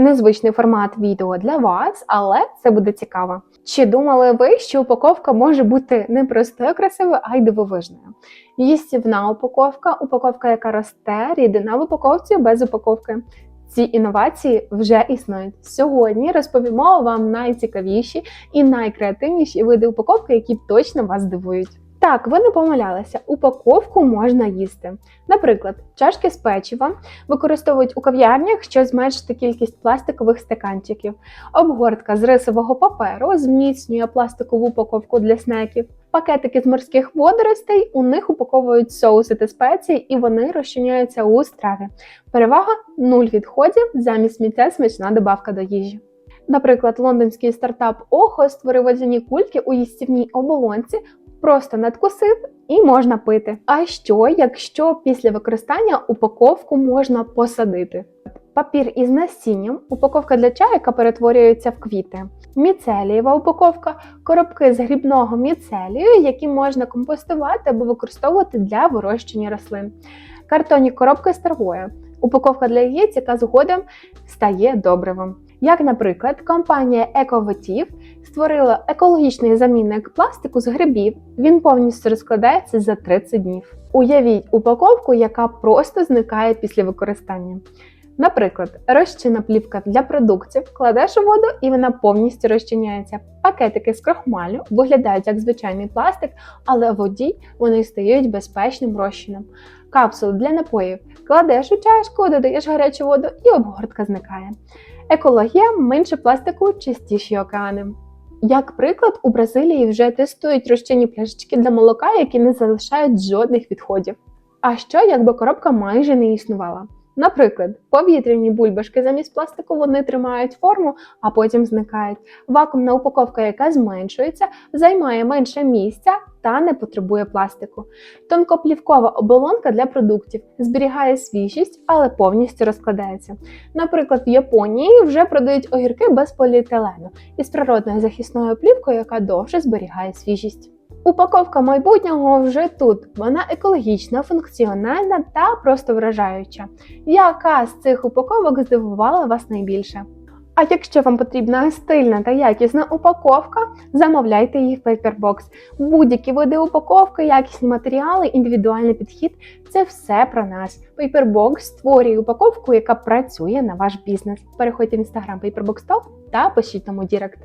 незвичний формат відео для вас, але це буде цікаво. Чи думали ви, що упаковка може бути не простою красивою, а й дивовижною? Їстівна упаковка, упаковка, яка росте, рідина в упаковці без упаковки. Ці інновації вже існують. Сьогодні розповімо вам найцікавіші і найкреативніші види упаковки, які точно вас здивують. Так, ви не помилялися, упаковку можна їсти. Наприклад, чашки з печива використовують у кав'ярнях, щоб зменшити кількість пластикових стаканчиків. Обгортка з рисового паперу зміцнює пластикову упаковку для снеків. Пакетики з морських водоростей у них упаковують соуси та спеції, і вони розчиняються у страві. Перевага нуль відходів замість сміття смачна добавка до їжі. Наприклад, лондонський стартап Охо створив водяні кульки у їстівній оболонці, просто надкусив і можна пити. А що, якщо після використання упаковку можна посадити? Папір із насінням, упаковка для чаю, яка перетворюється в квіти, міцелієва упаковка, коробки з грібного міцелію, які можна компостувати або використовувати для вирощення рослин, картонні коробки з травою, упаковка для яєць, яка згодом стає добривом. Як, наприклад, компанія Ековотів створила екологічний замінник пластику з грибів. Він повністю розкладається за 30 днів. Уявіть упаковку, яка просто зникає після використання. Наприклад, розчинна плівка для продуктів кладеш у воду і вона повністю розчиняється. Пакетики з крохмалю виглядають як звичайний пластик, але в воді вони стають безпечним розчином. Капсули для напоїв кладеш у чашку, додаєш гарячу воду і обгортка зникає. Екологія менше пластику, чистіші океани. Як приклад, у Бразилії вже тестують розчинні пляшечки для молока, які не залишають жодних відходів. А що, якби коробка майже не існувала? Наприклад, повітряні бульбашки замість пластику вони тримають форму, а потім зникають. Вакуумна упаковка, яка зменшується, займає менше місця та не потребує пластику. Тонкоплівкова оболонка для продуктів зберігає свіжість, але повністю розкладається. Наприклад, в Японії вже продають огірки без поліетилену із природною захисною плівкою, яка довше зберігає свіжість. Упаковка майбутнього вже тут. Вона екологічна, функціональна та просто вражаюча. Яка з цих упаковок здивувала вас найбільше? А якщо вам потрібна стильна та якісна упаковка, замовляйте її в Paperbox. Будь-які види упаковки, якісні матеріали, індивідуальний підхід це все про нас. Paperbox створює упаковку, яка працює на ваш бізнес. Переходьте в інстаграм Paperbox Top та пишіть тому Дірект.